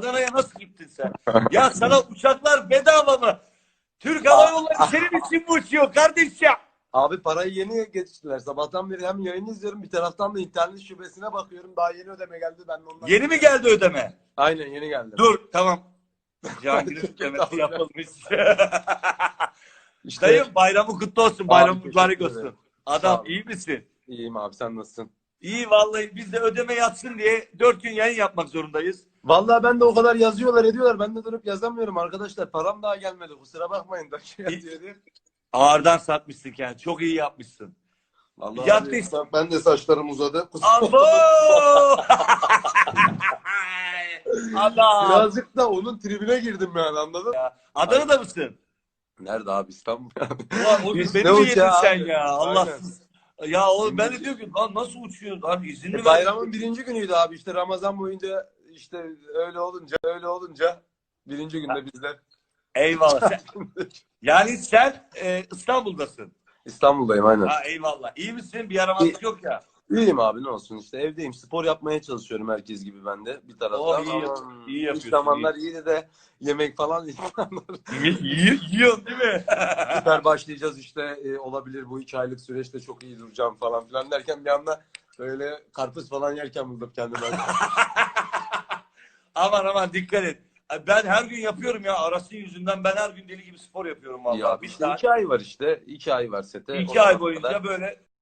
Adana'ya nasıl gittin sen? Ya sana uçaklar bedava mı? Türk Hava Yolları senin için mi uçuyor kardeşim? Abi parayı yeni geçtiler. Sabahtan beri hem yayını izliyorum bir taraftan da internet şubesine bakıyorum. Daha yeni ödeme geldi. Ben de ondan... Yeni mi geldi ödeme? Aynen yeni geldi. Dur tamam. Cihangir'in ödemesi yapılmış. İşte Dayım bayramı kutlu olsun. Bayramı Abi, mübarek teşekkür ederim. olsun. Sağ Adam ol. iyi misin? iyiyim abi sen nasılsın? İyi vallahi biz de ödeme yatsın diye dört gün yayın yapmak zorundayız. Vallahi ben de o kadar yazıyorlar ediyorlar. Ben de durup yazamıyorum arkadaşlar. Param daha gelmedi. Kusura bakmayın. Ağırdan satmışsın yani. Çok iyi yapmışsın. Vallahi abi, biz- ben- ben de saçlarım uzadı. Abo! Adam. Birazcık da onun tribine girdim yani anladın? Adana'da mısın? Nerede abi İstanbul? Ulan o Biz beni ne mi yedin uçağı sen abi? ya? Allahsız. Ya oğlum ben de diyor ki lan nasıl uçuyorsun? Lan izin mi E, Bayramın birinci günüydü abi işte Ramazan boyunca işte öyle olunca öyle olunca birinci günde bizler Eyvallah. Sen- yani sen e, İstanbul'dasın. İstanbul'dayım aynen. Ha eyvallah. İyi misin? Bir yaramazlık yok ya. İyiyim abi ne olsun işte evdeyim spor yapmaya çalışıyorum herkes gibi ben de bir taraftan. Oh, iyi Ama, yap- iyi yapıyorsun, zamanlar iyiydi de yemek falan Y- yiyorsun değil mi? süper başlayacağız işte e, olabilir bu iki aylık süreçte çok iyi duracağım falan filan derken bir anda böyle karpuz falan yerken buldum kendimi. Aman aman dikkat et. Ben her gün yapıyorum ya arasın yüzünden ben her gün deli gibi spor yapıyorum vallahi. ya Bir işte iki ay var işte iki ay var sete. iki ay boyunca kadar- böyle